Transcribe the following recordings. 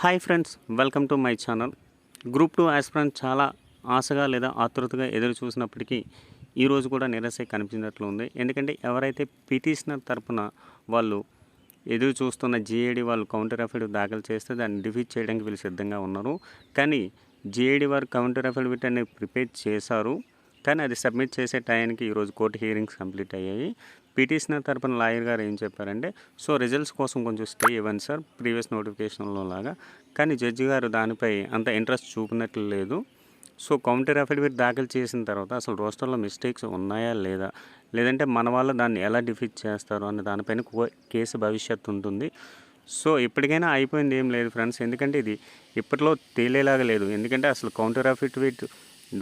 Hi friends welcome to my channel. Group two aspirant చాలా ఆశగా లేదా ఆతృతగా ఎదురు చూసినప్పటికీ ఈరోజు కూడా నిరాశ కనిపించినట్లు ఉంది. ఎందుకంటే ఎవరైతే పిటిషనర్ తరపున వాళ్ళు ఎదురు చూస్తున్న జిఏడి వాళ్ళు కౌంటర్ అఫిడవిట్ దాఖలు చేస్తే దాన్ని డిఫీట్ చేయడానికి వీళ్ళు సిద్ధంగా ఉన్నారు. కానీ జిఏడి వారు కౌంటర్ అఫిడవిట్ అనేది ప్రిపేర్ చేశారు. కానీ అది సబ్మిట్ చేసే టైంకి ఈరోజు కోర్టు హియరింగ్స్ కంప్లీట్ అయ్యాయి. పిటిషనర్ తరపున లాయర్ గారు ఏం చెప్పారంటే సో రిజల్ట్స్ కోసం కొంచెం స్టే ఇవ్వండి సార్ ప్రీవియస్ నోటిఫికేషన్లో లాగా. కానీ జడ్జి గారు దానిపై అంత ఇంట్రెస్ట్ చూపినట్లు లేదు. సో కౌంటర్ అఫిడవిట్ దాఖలు చేసిన తర్వాత అసలు రోస్టర్లో మిస్టేక్స్ ఉన్నాయా లేదా? లేదంటే మన వాళ్ళు దాన్ని ఎలా డిఫీట్ చేస్తారు అనే దానిపైన కో- కేసు భవిష్యత్తు ఉంటుంది. సో ఇప్పటికైనా అయిపోయింది ఏం లేదు ఫ్రెండ్స్. ఎందుకంటే ఇది ఇప్పట్లో తేలేలాగా లేదు. ఎందుకంటే అసలు కౌంటర్ అఫిడవిట్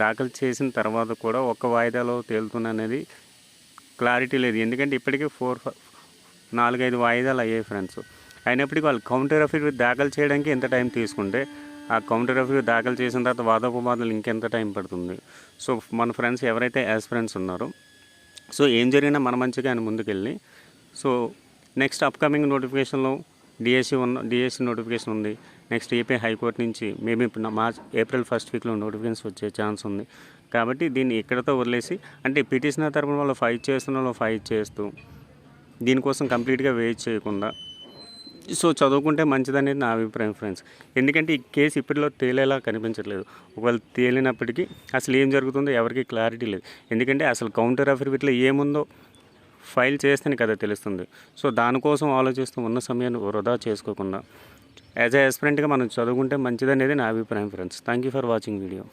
దాఖలు చేసిన తర్వాత కూడా ఒక్క వాయిదాలో తేలుతుందనేది క్లారిటీ లేదు. ఎందుకంటే ఇప్పటికే ఫోర్ నాలుగైదు వాయిదాలు అయ్యాయి ఫ్రెండ్స్. అయినప్పటికీ వాళ్ళు కౌంటర్ అఫిడవిట్ దాఖలు చేయడానికి ఎంత టైం తీసుకుంటే ఆ కౌంటర్ అఫిడవిట్ దాఖలు చేసిన తర్వాత వాదోపవాదాలు ఇంకెంత టైం పడుతుంది. సో మన ఫ్రెండ్స్ ఎవరైతే యాజ్ ఫ్రెండ్స్ ఉన్నారో సో ఏం జరిగినా మన మంచిగా ఆయన ముందుకెళ్ళి సో నెక్స్ట్ అప్కమింగ్ నోటిఫికేషన్లో డిఎస్సి ఉన్న డిఎస్సి నోటిఫికేషన్ ఉంది. నెక్స్ట్ ఏపీ హైకోర్టు నుంచి మేబీ మార్చ్ ఏప్రిల్ ఫస్ట్ వీక్లో నోటిఫికేషన్స్ వచ్చే ఛాన్స్ ఉంది. కాబట్టి దీన్ని ఇక్కడతో వదిలేసి అంటే పిటిషనర్ తరపున వాళ్ళు ఫైట్ చేస్తున్న వాళ్ళు ఫైట్ చేస్తూ దీనికోసం కంప్లీట్గా వెయిట్ చేయకుండా సో చదువుకుంటే మంచిదనేది నా అభిప్రాయం ఫ్రెండ్స్. ఎందుకంటే ఈ కేసు ఇప్పటిలో తేలేలా కనిపించట్లేదు. ఒకవేళ తేలినప్పటికీ అసలు ఏం జరుగుతుందో ఎవరికి క్లారిటీ లేదు. ఎందుకంటే అసలు కౌంటర్ అఫిడవిట్లో ఏముందో ఫైల్ చేస్తేనే కదా తెలుస్తుంది. సో దానికోసం ఆలోచిస్తూ ఉన్న సమయాన్ని వృధా చేసుకోకుండా యాజ్ ఏ ఎస్పిరెంట్గా మనం చదువుకుంటే మంచిదనేది నా అభిప్రాయం friends thank you for watching video